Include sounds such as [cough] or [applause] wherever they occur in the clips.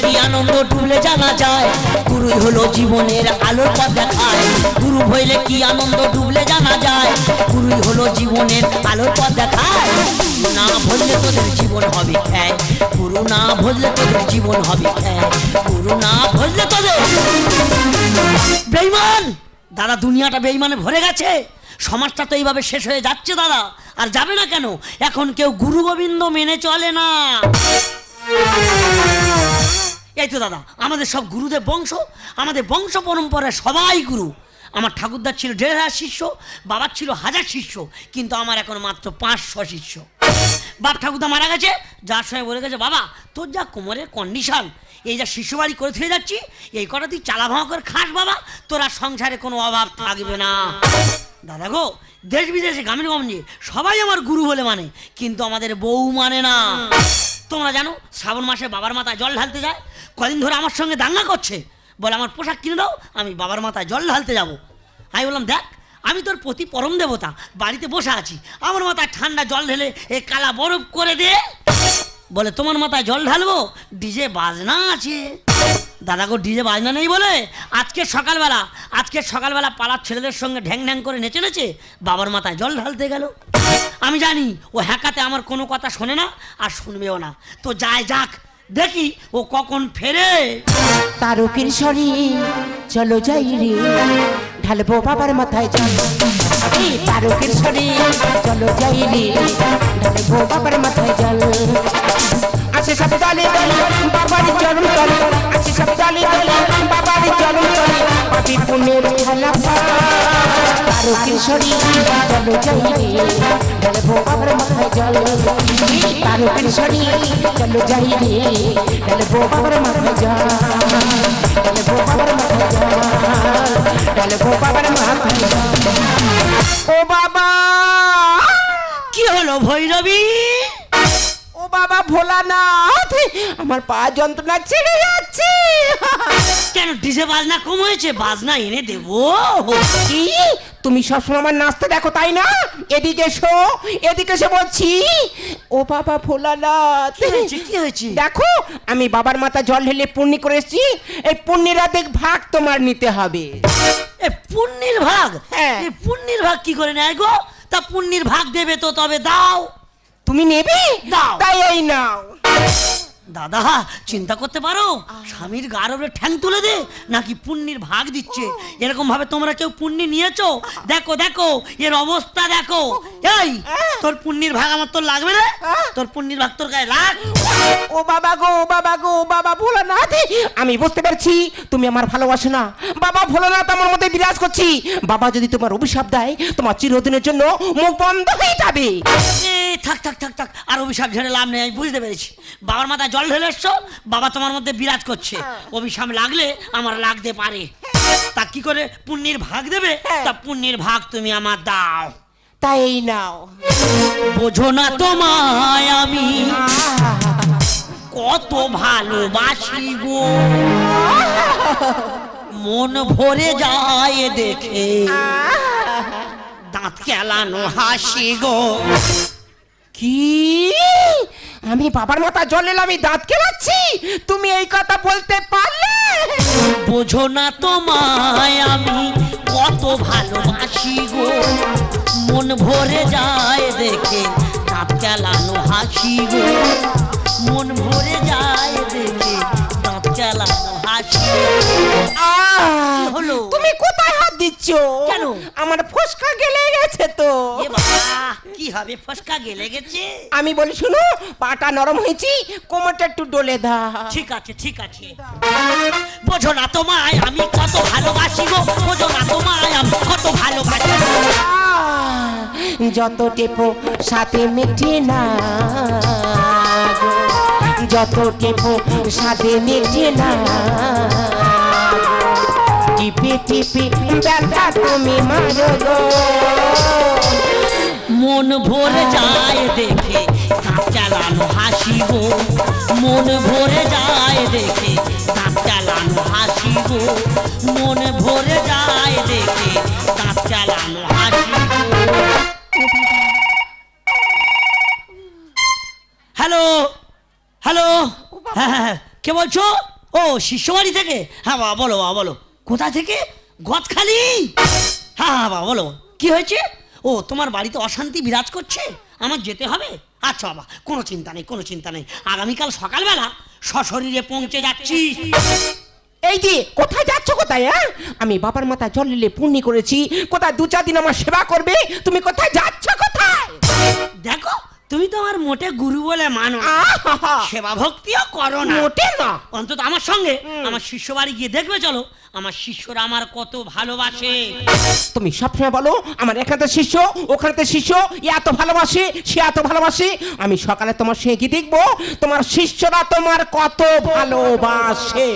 কি আনন্দ ডুবলে জানা যায়। গুরুই হলো জীবনের আলোর পথ দেখায় গুরু হইলে কি আনন্দ ডুবলে জানা যায়? গুরুই হলো জীবনের আলোর পথ দেখায় গুরু না ভরলে তোদের জীবন হবে খ্যায়। গুরু না ভরলে তোদের জীবন হবে খ্যায়। গুরু না ভরলে তোদের বেইমান! দাদা, দুনিয়াটা বেইমানে ভরে গেছে। সমাজটা তো এইভাবে শেষ হয়ে যাচ্ছে দাদা। আর যাবে না কেন? এখন কেউ গুরু গোবিন্দ মেনে চলে না। এই তো দাদা, আমাদের সব গুরুদের বংশ, আমাদের বংশ পরম্পরায় সবাই গুরু। আমার ঠাকুরদার ছিল দেড় হাজার শিষ্য, বাবার ছিল হাজার শিষ্য, কিন্তু আমার এখন মাত্র পাঁচশো শিষ্য। বাপ ঠাকুরদা মারা গেছে, যার সঙ্গে বলে গেছে, বাবা, তোর যা কোমরের কন্ডিশন এই যা শিষ্যবাড়ি করে ফিরে যাচ্ছি, এই কটা তুই চালা ভাঙা করে খাস, বাবা, তোরা সংসারে কোনো অভাব থাকবে না। দাদা গো, দেশ বিদেশে গ্রামীণ গঞ্জে সবাই আমার গুরু বলে মানে কিন্তু আমাদের বউ মানে না। তোমরা জানো, শ্রাবণ মাসে বাবার মাথায় জল ঢালতে যায়, কদিন ধরে আমার সঙ্গে দাঙ্গা করছে। বলে, আমার পোশাক কিনে দাও, আমি বাবার মাথায় জল ঢালতে যাব। আমি বললাম, দেখ, আমি তোর প্রতি পরম দেবতা, বাড়িতে বসে আছি। আমার মাথায় ঠান্ডা জল ঢেলে এ কালা বরফ করে দে। বলে, তোমার মাথায় জল ঢালবো, ডিজে বাজনা আছে। দাদা গো ডিজে বাজনা নেই বলে? আজকে সকালবেলা আজকে সকালবেলা পাড়ার ছেলেদের সঙ্গে ঢ্যাং ঢ্যাং করে নেচে নেচে বাবার মাথায় জল ঢালতে গেল। আমি জানি ও হ্যাকাতে আমার কোনো কথা শোনে না আর শুনবেও না। তো যায় যাক, দেখি ও কখন ফেরে। তারকের সরি চলো যাই রে। ঢালবো বাবার মাথায় জল। তারকের সরি চলো যাই রে। ঢালবো বাবার মাথায় জল। ও বাবা! কি হলো ভৈরবী? বাবা ভোলানাথ আমার পা যন্ত্রণা ছেড়ে যাচ্ছে। কেন ডিজে বাজনা কম হয়েছে? বাজনা এনে দেবো। কি? তুমি সবসময় আমার নাচতে দেখো তাই না? এদিকে এসো এদিকে এসে বলছি ও বাবা ভোলানাথ কি হয়েছে? কি হয়েছে? দেখো আমি বাবার মাথা জল ঢেলে পুণ্যি করে এসেছি। এই পুণ্যের অর্ধেক ভাগ তোমার নিতে হবে। এ পুণ্যের ভাগ? হ্যাঁ। পুণ্যের ভাগ কি করে নেয় গো? তা পুণ্যের ভাগ দেবে তো তবে দাও। তুমি নেবে। তাই এই নাও দাদা চিন্তা করতে পারো? স্বামীর গারবে ঠ্যাং তুলে দে নাকি পুণ্যের ভাগ দিচ্ছে। এরকম ভাবে তোমরা কেউ পুণ্যি নিয়েছো? দেখো দেখো এর অবস্থা দেখো। এই তোর পুণ্যের ভাগ আমার তোর লাগবে না? তোর পুণ্যের ভাগ তোর গায়ে লাগ। ও বাবা গো ও বাবা গো ও বাবা ভোলানাথ আমি বুঝতে পারছি তুমি আমার ভালোবাসো না। বাবা ভোলানাথ আমার মধ্যে বিরাজ করছি। বাবা যদি তোমার অভিশাপ দেয় তোমার চিরদিনের জন্য মুখ বন্ধ হয়ে যাবে। থাক থাক থাক থাক আর অভিশাপ ঝেড়ে লাভ নেই আমি বুঝতে পেরেছি। বাবার মাথায় জল ঢেলে এসছো বাবা তোমার মধ্যে বিরাজ করছে। অভিশাপ লাগলে আমার লাগতে পারে। তা কি করে পুণ্যের ভাগ দেবে? হ্যাঁ। তা পুণ্যের ভাগ তুমি আমার দাও। তাই নাও। বোঝো না তোমায় আমি। কত ভালোবাসি গো। মন ভরে যায় দেখে। দাঁত কেলানো হাসি গো। কি? আমি বাবার মাথা জল এলাম আমি দাঁত কেলাচ্ছি। তুমি এই কথা বলতে পারলে? বোঝো না তোমায় আমি কত ভালোবাসি গো। মন ভরে যায় দেখে দাঁত কেলানো হাসি গো। মন ভরে যায় দেখে দাঁত কেলানো হাসি হলো? তুমি কোথায় দিচ্ছ কেন? আমার ফসকা গেলে গেছে তো। এ বাবা কি হবে? ফসকা গেলে গেছে? আমি বলি শুনো পাটা নরম হয়েছি কোমরটা একটু ডলে দাও। ঠিক আছে ঠিক আছে। বোঝো না তোমায় আমি কত ভালোবাসি গো। বোঝো না তোমায় আমি কত ভালোবাসি যত টেপো সাথে মেটে না যত টেপো সাথে মেটে না টিপে টিপে ব্যথা তুমি মারো গো। মন ভরে যায় দেখে দাঁত চালানো হাসি গো মন ভরে যায় দেখে দাঁত চালানো হাসি গো মন ভরে যায় দেখে দাঁত চালানো হাসি হ্যালো হ্যালো হ্যাঁ হ্যাঁ হ্যাঁ। কে বলছো? ও, শিষ্যবাড়ি থেকে? হ্যাঁ বাবা, বলো বাবা, বলো। কোথা থেকে? গদখালি। হ্যাঁ হ্যাঁ বাবা, বলো কি হয়েছে? ও, তোমার বাড়িতে অশান্তি বিরাজ করছে? আমার যেতে হবে? আচ্ছা বাবা, কোনো চিন্তা নেই, কোনো চিন্তা নেই। আগামীকাল সকালবেলা সশরীরে পৌঁছে যাচ্ছি। এই যে, কোথায় যাচ্ছ কোথায় হ্যাঁ? আমি বাবার মাথায় জল নিলে পুণ্যি করেছি। কোথায় দু চার দিন আমার সেবা করবে? তুমি কোথায় যাচ্ছ? তুমি তো আমার মোটে গুরু বলে মানো না। সেবা ভক্তিও করো না। মোটে না? অন্তত আমার সঙ্গে আমার শিষ্য বাড়ি গিয়ে দেখবে চলো। আমার শিষ্যরা আমার কত ভালোবাসে। তুমি সবসময় বলো আমার এখানে শিষ্য ওখানে শিষ্য এ এত ভালোবাসে সে এত ভালোবাসে। আমি সকালে তোমার সঙ্গে কি দেখব তোমার শিষ্যরা তোমার কত ভালোবাসে।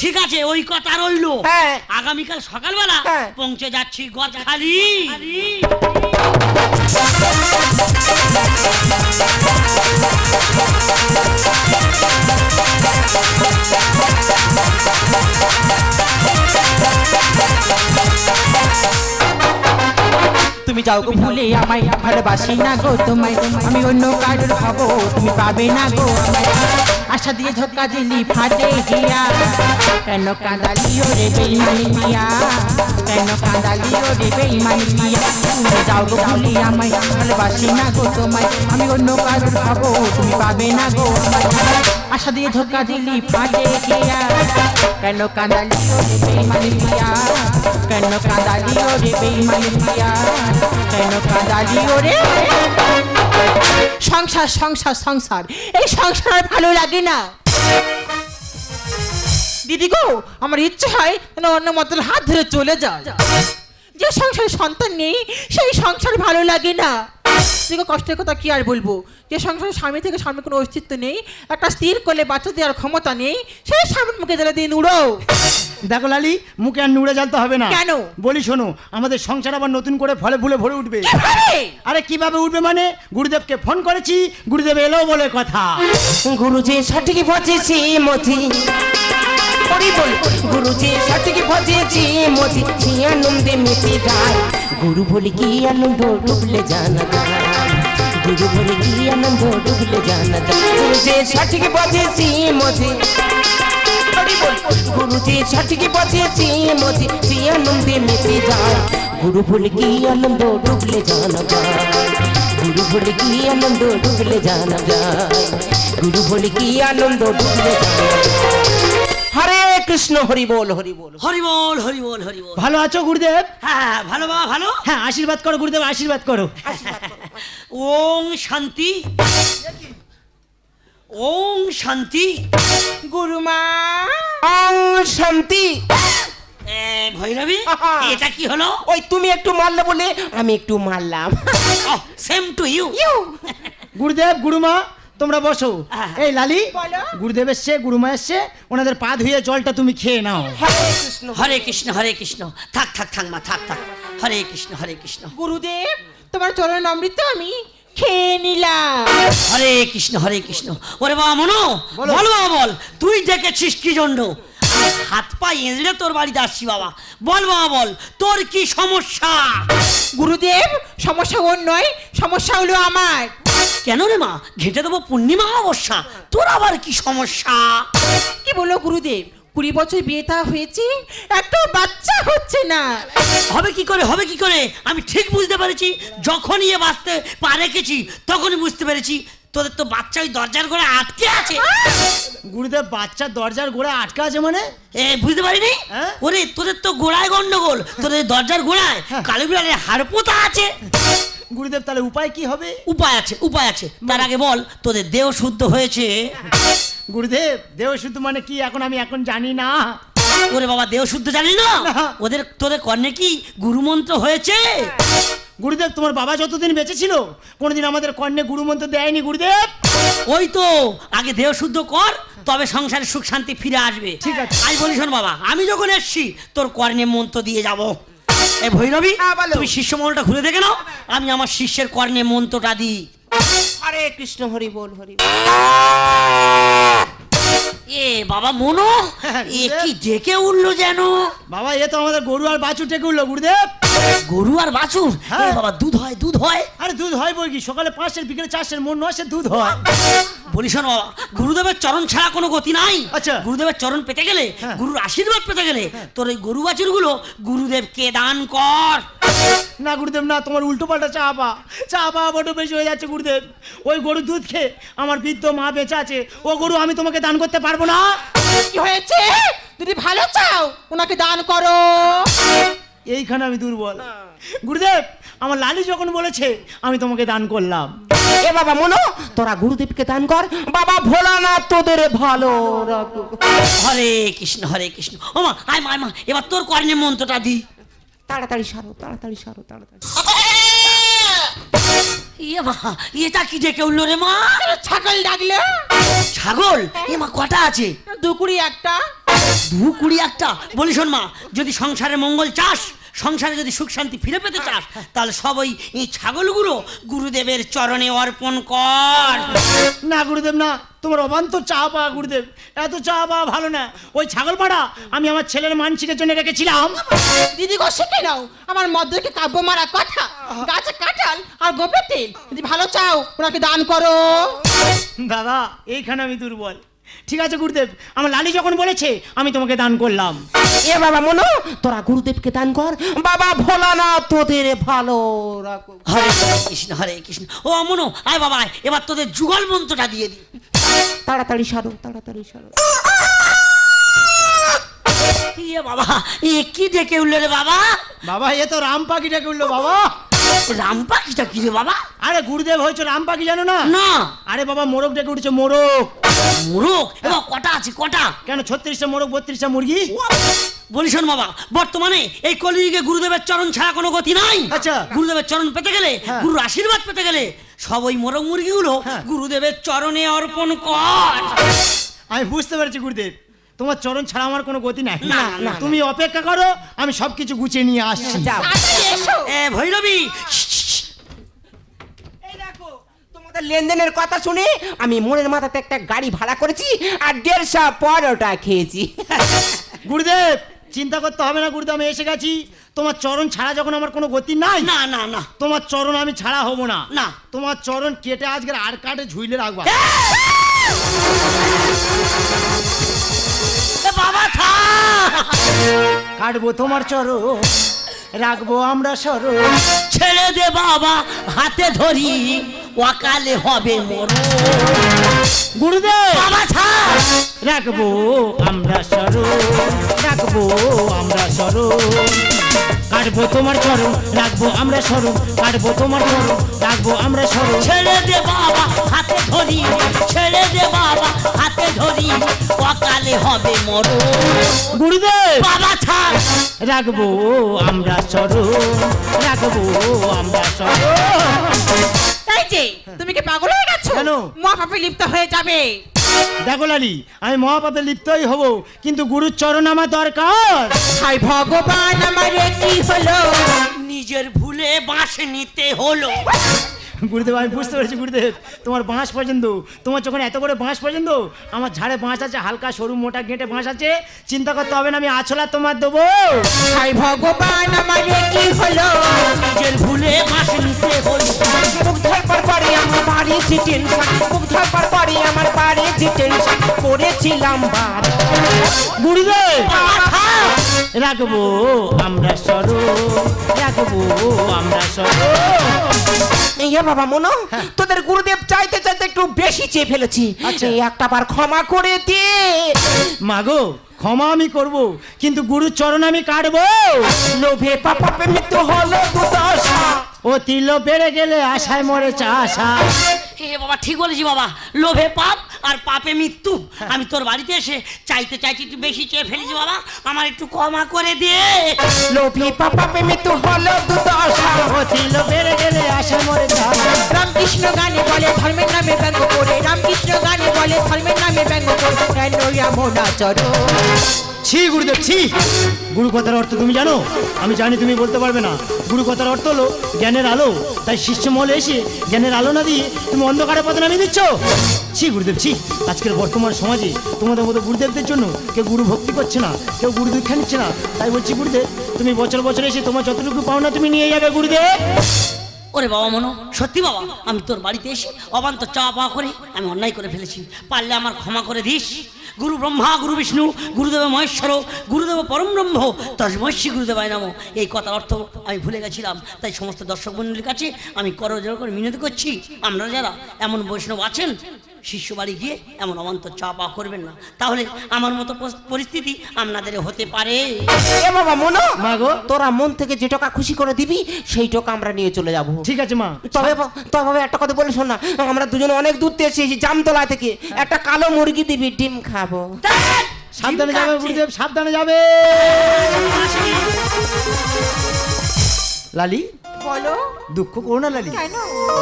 ঠিক আছে ওই কথা রইল। হ্যাঁ। আগামীকাল সকালবেলা হ্যাঁ। পৌঁছে যাচ্ছি গদখালি। যাও গো ভুলে আমায় ভালোবাসি না গো তোমায়। আমি অন্য কারোর খাব তুমি পাবে না গো আশা দিয়ে ধোকা দিলি ফাটে হিয়া। কেন কাঁদালিও রে বেইমানি মিয়া? কেন কাঁদালিও রে বেইমানি মিয়া তুমি যাও গো ভুলে আমায়, ভালোবাসি না গো তোমায়। পাবে না আশা দিয়ে ধোকা দিলি ফাটে হিয়া কেন কাঁদালিও রে বেইমানি মিয়া কেন কাঁদালিও রে বেইমানি মিয়া কেন কাঁদালিও রে? সংসার সংসার সংসার। এই সংসার ভালো লাগে না। দিদি গো আমার ইচ্ছে হয় যেন অন্য মতন হাত ধরে চলে যায়। যে। সংসারে সন্তান নেই সেই সংসার ভালো লাগে না। দেখো কষ্টের কথা কি আর বলব? যে সংসারে স্বামী থেকে স্বামীর কোনো অস্তিত্ব নেই একটা স্থির করলে বাচ্চা দেওয়ার ক্ষমতা নেই সেই স্বামীর মুখে দিলে দিন নুড়ো। দেখো লালি মুখে আর নুড়ে জ্বালতে হবে না। কেন? বলি শোনো আমাদের সংসার আবার নতুন করে ফলে ফুলে ভরে উঠবে। আরে কীভাবে উঠবে মানে? গুরুদেবকে ফোন করেছি গুরুদেব এলো বলে কথা। গুরুজি সঠিক বজেছি মতি। হরি বল গুরুজি সঠিক বজেছি মতি কি আনন্দে মেতে যায় গুরু বলে কি আনন্দ, ডুবলে জানা গুরু বলে কি আনন্দ, ডুবলে জানা গুরুজি সঠিক হরি বল গুরুজি সঠিক বজেছি মতি কি আনন্দে মেতে যায় গুরু বলে কি আনন্দ, ডুবলে জানা যায়। গুরু বলে কি আনন্দ, ডুবলে জানা যায়। গুরু বলে কি আনন্দ, ডুবলে জানা যায়। হরে কৃষ্ণ হরি বল হরি বল। হরি বল হরি বল হরি বল। ভালো আছো গুরুদেব? হ্যাঁ হ্যাঁ, ভালো বাবা ভালো? হ্যাঁ আশীর্বাদ করো গুরুদেব আশীর্বাদ করো। ওং শান্তি। ওং শান্তি। গুরুমা অং শান্তি। এ, ভৈরবী এটা কি হলো? ওই তুমি একটু মারলে বলে আমি একটু মারলাম। সেম টু ইউ ইউ গুরুদেব গুরুমা তোমরা বসো। হ্যাঁ। এই লালি গুরুদেব এসছে গুরুমা এসছে ওনাদের পা ধুয়ে জলটা তুমি খেয়ে নাও। হরে কৃষ্ণ। হরে কৃষ্ণ হরে কৃষ্ণ। থাক থাক থাক মা থাক থাক। হরে কৃষ্ণ হরে কৃষ্ণ। গুরুদেব তোমার চরণ অমৃত আমি খেয়ে নিলাম। হরে কৃষ্ণ হরে কৃষ্ণ। ওরে বাবা মনো বলো। বল বাবা বল। তুই ডেকেছিস কি জন্য? আমি হাত পা এঁচড়ে তোর বাড়িতে আসছি বাবা। বল বাবা বল। তোর কি সমস্যা? গুরুদেব সমস্যা ওর নয় সমস্যা হলো আমার। কেন রে মা? ঘেটে দেবো পূর্ণিমা অবস্যা তোর আবার কি সমস্যা? কি বলো গুরুদেব? কুড়ি বছর বিয়ে তা হয়েছে একটা বাচ্চা হচ্ছে না। হবে কি করে হবে কি করে? আমি ঠিক বুঝতে পেরেছি যখনই এ বাঁচতে পা রেখেছি তখনই বুঝতে পেরেছি তোদের তো বাচ্চা ওই দরজার ঘরে আটকে আছে। গুরুদেব বাচ্চার দরজার গোড়া আটকা আছে মানে? এ বুঝতে পারিনি? হ্যাঁ? ওরে তোদের তো গোড়ায় গন্ডগোল তোদের দরজার গোড়ায় হ্যাঁ। কালো বিড়ালের হাড়পোতা আছে। গুরুদেব তাহলে উপায় কি হবে? উপায় আছে উপায় আছে। তার আগে বল তোদের দেহ শুদ্ধ হয়েছে? গুরুদেব দেহ শুদ্ধ মানে কি? এখন আমি এখন জানি না। ওরে বাবা দেহ শুদ্ধ জানি না। ওদের তোদের কর্ণে কি গুরুমন্ত্র হয়েছে? গুরুদেব তোমার বাবা যতদিন বেঁচে ছিল কোনোদিন আমাদের কর্ণে গুরুমন্ত্র দেয়নি গুরুদেব। ওই তো আগে দেহ শুদ্ধ কর তবে সংসারে সুখ শান্তি ফিরে আসবে। ঠিক আছে। আমি বলি শোন বাবা আমি যখন এসছি তোর কর্ণে মন্ত্র দিয়ে যাব। এই ভৈরবী হ্যাঁ। তুমি শিষ্য মহলটা ঘুরে দেখে নাও। আমি আমার শিষ্যের কর্ণে মন্ত্রটা দিই। আরে কৃষ্ণ হরি বল হরি এ বাবা মনো হ্যাঁ, এ কি ডেকে উঠল যেন? বাবা এ তো আমাদের গরু আর বাছুর ডেকে উঠল গুরুদেব। গরু আর বাছুর? হ্যাঁ। বাবা দুধ হয় দুধ হয়। আরে দুধ হয় বই কি? সকালে পাঁচের বিকেলে চারশের মন নশের দুধ হয়। বলি শোনো বাবা গুরুদেবের চরণ ছাড়া কোনো গতি নাই। আচ্ছা। গুরুদেবের চরণ পেতে গেলে হ্যাঁ। গুরুর আশীর্বাদ পেতে গেলে তোর এই গরু বাছুরগুলো গুরুদেবকে দান কর। না গুরুদেব না তোমার উল্টো পাল্টা চা পা। চা পা বড় বেশি হয়ে যাচ্ছে গুরুদেব। ওই গরু দুধ খেয়ে আমার বৃদ্ধ মা বেঁচে আছে। ও গরু আমি তোমাকে দান করতে পারব না? কি হয়েছে? যদি ভালো চাও ওনাকে দান করো। এইখানে আমি দুর্বল। গুরুদেব আমার লালি যখন বলেছে আমি তোমাকে দান করলাম। এ বাবা মনো তোরা গুরুদেবকে দান কর। বাবা ভোলানাথ তোদের ভালো হরে কৃষ্ণ হরে কৃষ্ণ। ও মা আয় মা মা এবার তোর কর্ণে মন্ত্রটা দি। তাড়াতাড়ি সারো তাড়াতাড়ি সারো তাড়াতাড়ি ইয়ে মা এটা কি ডেকে উঠল রে মা? ছাগল ডাকলে। ছাগল? এ মা কটা আছে? দুকুড়ি একটা। দু কুড়ি একটা? বলি শোন মা যদি সংসারে মঙ্গল চাস সংসারে যদি সুখ শান্তি ফিরে পেতে চাস তাহলে সবই এই ছাগলগুলো গুরুদেবের চরণে অর্পণ কর। না গুরুদেব না। তোমার অবান্তর চা পাওয়া গুরুদেব। এত চা পাওয়া ভালো না। ওই ছাগল পাড়া আমি আমার ছেলের মানসিকের জন্য রেখেছিলাম। দিদি গো শিখে নাও। আমার মধ্যে কাব্য মারা কথা। গাছে কাঁঠাল আর গোপের তেল। যদি ভালো চাও ওনাকে দান করো। দাদা এইখানে আমি দুর্বল। ঠিক আছে গুরুদেব। আমার লালি যখন বলেছে আমি তোমাকে দান করলাম। এ বাবা মনো তোরা গুরুদেবকে দান কর। বাবা ভোলানাথ তোদের ভালো হরে কৃষ্ণ হরে কৃষ্ণ। ও মনো আয় বাবা আয়, এবার তোদের যুগল মন্ত্রটা দিয়ে দি তাড়াতাড়ি সারো তাড়াতাড়ি সারো। ইয়ে বাবা এ কি ডেকে উঠল রে বাবা? বাবা এ তো রাম পাখি ডেকে উঠল বাবা। রাম পাখিটা কি রে বাবা? আরে গুরুদেব হয়েছে রাম পাখি জানো না? না। আরে বাবা মোরগ ডেকে উঠেছে মোরগ। মোরগ? এবার কটা আছে কটা? কেন ছত্রিশটা মোরগ বত্রিশটা মুরগি? বলি শোন বাবা বর্তমানে এই কলিযুগে গুরুদেবের চরণ ছাড়া কোনো গতি নাই। আচ্ছা। গুরুদেবের চরণ পেতে গেলে হ্যাঁ। গুরুর আশীর্বাদ পেতে গেলে সব ওই মোরগ মুরগিগুলো হ্যাঁ। গুরুদেবের চরণে অর্পণ কর। আমি বুঝতে পারছি গুরুদেব। তোমার চরণ ছাড়া আমার কোনো গতি নাই। না, না, তুমি অপেক্ষা করো আমি সবকিছু গুছিয়ে নিয়ে আসছি। ভৈরবী! তোমাদের লেনদেনের কথা শুনে আমি মনের মাথাতে একটা গাড়ি ভাড়া করেছি আর দেড়শো পরোটা খেয়েছি। [laughs] গুরুদেব চিন্তা করতে হবে না গুরুদেব আমি এসে গেছি। তোমার চরণ ছাড়া যখন আমার কোনো গতি নাই না না না। তোমার চরণ আমি ছাড়া হব না। না। তোমার চরণ কেটে আজকের আর কাটে ঝুইলে রাখবা। থা কাটবো তোমার চরণ রাখব আমরা সরণ ছেড়ে দে বাবা হাতে ধরি ওয়াকালে হবে মোর গুরুদেব! বাবা রাখব আমরা সরণ রাখব আমরা সরণ কাটবো তোমার চরণ রাখব আমরা সরণ কাটবো তোমার চরণ রাখব আমরা সরণ ছেড়ে দে বাবা হাতে ধরি। ছেড়ে দে বাবা হাতে ধরি। অকালে হবে মর গুরুদেব! বাবা থাক রাখব আমরা সরণ রাখব আমরা সরণ তাই যে তুমি কি পাগল হয়ে গেছো? কেন? মহাপাপে লিপ্ত হয়ে যাবে। দেখো লালি আমি মহাপাপে লিপ্তই হব কিন্তু গুরুর চরণ আমার দরকার। হাই ভগবান আমার কি হলো? নিজের ভুলে বাঁশ নিতে হলো। গুরুদেব আমি বুঝতে পেরেছি গুরুদেব তোমার বাঁশ পর্যন্ত তোমার যখন এত করে বাঁশ পর্যন্ত আমার ঝাড়ে বাঁশ আছে হালকা সরু মোটা গেঁটে বাঁশ আছে চিন্তা করতে হবে না আমি আছলা তোমার দেবো। হাই ভগবান আমার কি হলো? নিজের ভুলে বাঁশ নিতে হলো মুখ ধরবার পরে আমার মুখ ধরবার পরে আমার বার গুরুদেব! রাখব আমরা সরো রাখব আমরা সরো। বাবা মনো তোদের গুরুদেব চাইতে চাইতে একটু বেশি চেয়ে ফেলেছি। আচ্ছা। এই একটা বার ক্ষমা করে দে। মাগো ক্ষমা আমি করব কিন্তু গুরু চরণ আমি কাটবো। লোভে পাপা মৃত্যু হলো দুদশা ও তিল বেড়ে গেলে আশায় মরে চাষা। হে বাবা ঠিক বলেছি বাবা। লোভে পাপ আর পাপে মৃত্যু। আমি তোর বাড়িতে এসে চাইতে চাইতে একটু বেশি চেয়ে ফেলেছি বাবা। আমার একটু ক্ষমা করে দিয়ে লোভে পাপে মৃত্যু হলো দুদশা হচ্ছিল বেড়ে গেলে আসে মরে রামকৃষ্ণ গানে বলে ধর্মের নামে ব্যঙ্গ করে। রামকৃষ্ণ গানে বলে ধর্মের নামে ব্যঙ্গ করে। কেন এমন আচরণ ছি, গুরুদেব, ছি। গুরু কথার অর্থ তুমি জানো? আমি জানি তুমি বলতে পারবে না। গুরু কথার অর্থ হলো জ্ঞানের আলো। তাই শিষ্য মহলে এসে জ্ঞানের আলো না দিয়ে তুমি অন্ধকারে পথে নামিয়ে দিচ্ছ। ছি, গুরুদেব, ছি। আজকের বর্তমান সমাজে তোমাদের মতো গুরুদেবদের জন্য কেউ গুরু ভক্তি করছে না, কেউ গুরু দীক্ষা নিচ্ছে না। তাই বলছি, গুরুদেব, তুমি বছর বছর এসে তোমার যতটুকু পাওনা তুমি নিয়ে যাবে, গুরুদেব। ওরে বাবা মনো, সত্যি বাবা, আমি তোর বাড়িতে এসে অবান্ত চাওয়া পাওয়া করে আমি অন্যায় করে ফেলেছি। পারলে আমার ক্ষমা করে দিস। গুরু ব্রহ্মা, গুরু বিষ্ণু, গুরুদেব মহেশ্বর, গুরুদেব পরম ব্রহ্ম তসমস্বী গুরুদেবায় নাম। এই কথার অর্থ আমি ভুলে গেছিলাম। তাই সমস্ত দর্শক মন্ডলীর কাছে আমি করজোর করে মিনতি করছি। আমরা যারা এমন বৈষ্ণব আছেন শিষ্য বাড়ি গিয়ে এমন অবান্তর চা পাওয়া করবেন না। তাহলে আমার মতো পরিস্থিতি আপনাদের হতে পারে। এ বাবা মনো তোরা মন থেকে যে টাকা খুশি করে দিবি সেই টাকা আমরা নিয়ে চলে যাব। ঠিক আছে মা। তবে তবে একটা কথা বলে শোন না। আমরা দুজনে অনেক দূর থেকে এসেছি জামতলা থেকে। একটা কালো মুরগি দিবি ডিম খাব। সাবধানে যাবে গুরুদেব সাবধানে যাবে। লালি? বলো। দুঃখ করো না লালি। কেন?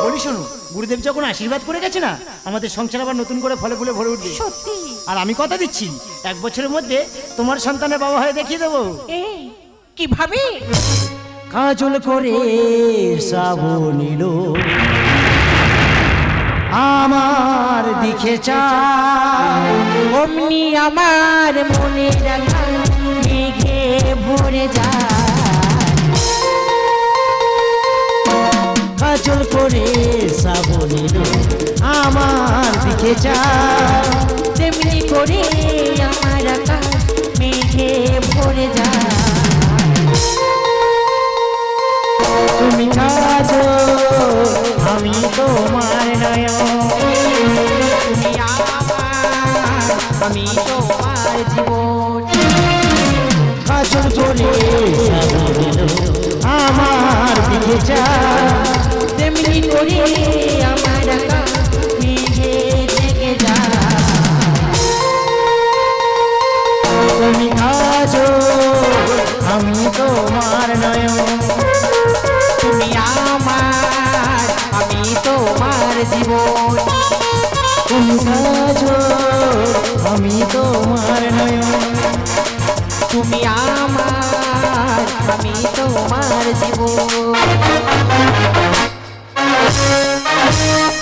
বলি শোনো গুরুদেব যখন আশীর্বাদ করে গেছে না আমাদের সংসার আবার নতুন করে ফলে ফুলে ভরে উঠবে। সত্যি? আর আমি কথা দিচ্ছি এক বছরের মধ্যে তোমার সন্তানের বাবা হয়ে দেখিয়ে দেবো। এই কীভাবে? কাজল করে শ্রাবণিল আমার দিকে চায়। অমনি আমার মনে রাখা মেঘে ভরে যায়। শ্রাবণিল আমার দিকে চায় তেমনি করে আমার মেঘে ভরে যায় তুমি কাজ আমি তোমার তুমি আমি তোমার জীবন। কাজল শ্রাবণিল আমার দিকে চায় জীবন। তুমি আজ আমি তোমার নয়ন। তুমি আমার আমি তোমার জীবন। Música